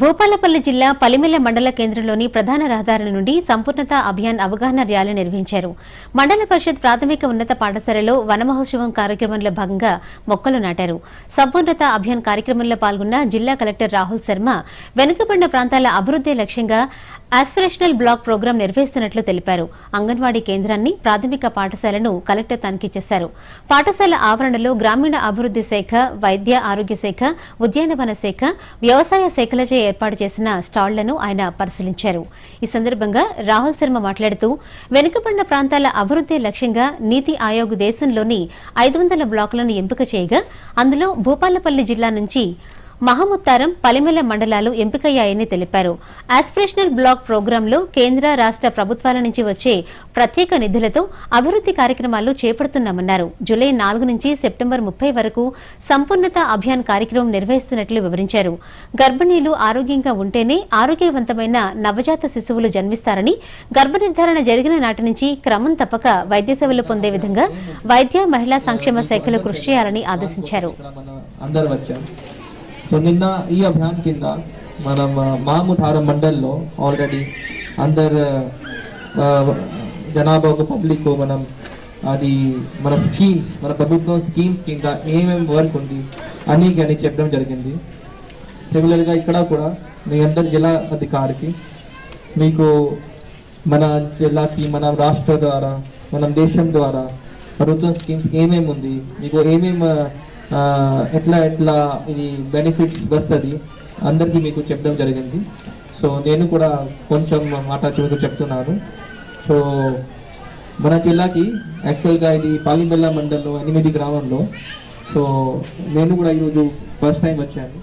భూపాలపల్లి జిల్లా పలిమెల మండల కేంద్రంలోని ప్రధాన రహదారుల నుండి సంపూర్ణత అభియాన్ అవగాహన ర్యాలీ నిర్వహించారు. మండల పరిషత్ ప్రాథమిక ఉన్నత పాఠశాలలో వనమహోత్సవం కార్యక్రమంలో భాగంగా మొక్కలు నాటారు. సంపూర్ణత అభియాన్ కార్యక్రమంలో పాల్గొన్న జిల్లా కలెక్టర్ రాహుల్ శర్మ వెనుకబడిన ప్రాంతాల అభివృద్ధి లక్ష్యంగా ఆస్పిరేషనల్ బ్లాక్ ప్రోగ్రాం నిర్వహిస్తున్నట్లు తెలిపారు. అంగన్వాడీ కేంద్రాన్ని ప్రాథమిక పాఠశాలను కలెక్టర్ తనిఖీ చేశారు. పాఠశాల ఆవరణలో గ్రామీణ అభివృద్ధి శాఖ వైద్య ఆరోగ్య శాఖ ఉద్యానవన శాఖ వ్యవసాయ శాఖలచే ఏర్పాటు చేసిన స్టాళ్ళను ఆయన పరిశీలించారు. ఈ సందర్భంగా రాహుల్ శర్మ మాట్లాడుతూ వెనుకబడిన ప్రాంతాల అభివృద్ధి లక్ష్యంగా నీతి ఆయోగ్ దేశంలోని ఐదు వందల బ్లాకులను ఎంపిక చేయగా అందులో భూపాలపల్లి జిల్లా నుంచి మహముత్తారం పలిమెల మండలాలు ఎంపికయ్యాయని తెలిపారు. ఆస్పిరేషనల్ బ్లాక్ ప్రోగ్రాంలో కేంద్ర రాష్ట్ర ప్రభుత్వాల నుంచి వచ్చే ప్రత్యేక నిధులతో అభివృద్ధి కార్యక్రమాలు చేపడుతున్నామన్నారు. జూలై నాలుగు నుంచి సెప్టెంబర్ ముప్పై వరకు సంపూర్ణత అభియాన్ కార్యక్రమం నిర్వహిస్తున్నట్లు వివరించారు. గర్భిణీలు ఆరోగ్యంగా ఉంటేనే ఆరోగ్యవంతమైన నవజాత శిశువులు జన్మిస్తారని గర్భనిర్ధారణ జరిగిన నాటి నుంచి క్రమం తప్పక వైద్య సేవలు పొందే విధంగా వైద్య మహిళా సంక్షేమ శాఖలు కృషి చేయాలని ఆదేశించారు. సో నిన్న ఈ అభియాన్ కింద మనం మాముధార మండల్లో ఆల్రెడీ అందరు జనాభా ఒక పబ్లిక్ మనం అది మన స్కీమ్స్ మన ప్రభుత్వం స్కీమ్స్ కింద ఏమేమి వర్క్ ఉంది అని కానీ చెప్పడం జరిగింది. సిమిలర్గా ఇక్కడ కూడా మీ అందరి జిల్లా అధికారికి మీకు మన జిల్లాకి మన రాష్ట్ర ద్వారా మన దేశం ద్వారా ప్రభుత్వం స్కీమ్స్ ఏమేమి ఉంది మీకు ఏమేమి ఎట్లా ఎట్లా ఇది బెనిఫిట్స్ వస్తుంది అందరికీ మీకు చెప్పడం జరిగింది. సో నేను కూడా కొంచెం మాట మీకు చెప్తున్నాను. సో మన జిల్లాకి యాక్చువల్గా ఇది పాలిమెల్ల మండలంలో ఎనిమిది గ్రామంలో. సో నేను కూడా ఈరోజు ఫస్ట్ టైం వచ్చాను.